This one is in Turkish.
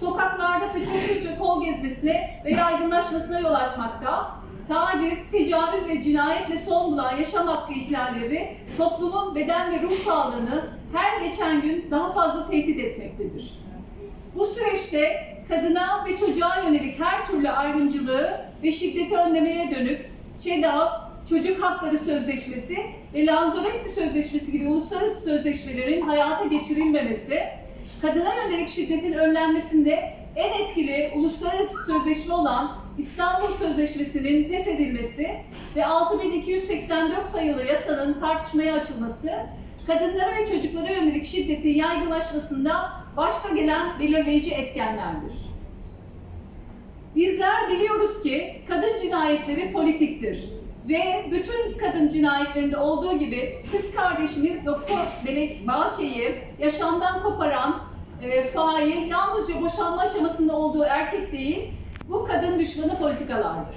sokaklarda fütursuzca kol gezmesine ve yaygınlaşmasına yol açmakta, taciz, tecavüz ve cinayetle son bulan yaşam hakkı ihlalleri toplumun beden ve ruh sağlığını her geçen gün daha fazla tehdit etmektedir. Bu süreçte kadına ve çocuğa yönelik her türlü ayrımcılığı ve şiddeti önlemeye dönük ÇEDAV, Çocuk Hakları Sözleşmesi ve Lanzarote Sözleşmesi gibi uluslararası sözleşmelerin hayata geçirilmemesi, kadına yönelik şiddetin önlenmesinde en etkili uluslararası sözleşme olan İstanbul Sözleşmesi'nin feshedilmesi ve 6284 sayılı yasanın tartışmaya açılması, kadınlara ve çocuklara yönelik şiddetin yaygınlaşmasında başta gelen belirleyici etkenlerdir. Bizler biliyoruz ki cinayetleri politiktir ve bütün kadın cinayetlerinde olduğu gibi kız kardeşimiz Doktor Melek Bağçe'yi yaşamdan koparan e, fail yalnızca boşanma aşamasında olduğu erkek değil, bu kadın düşmanı politikalardır.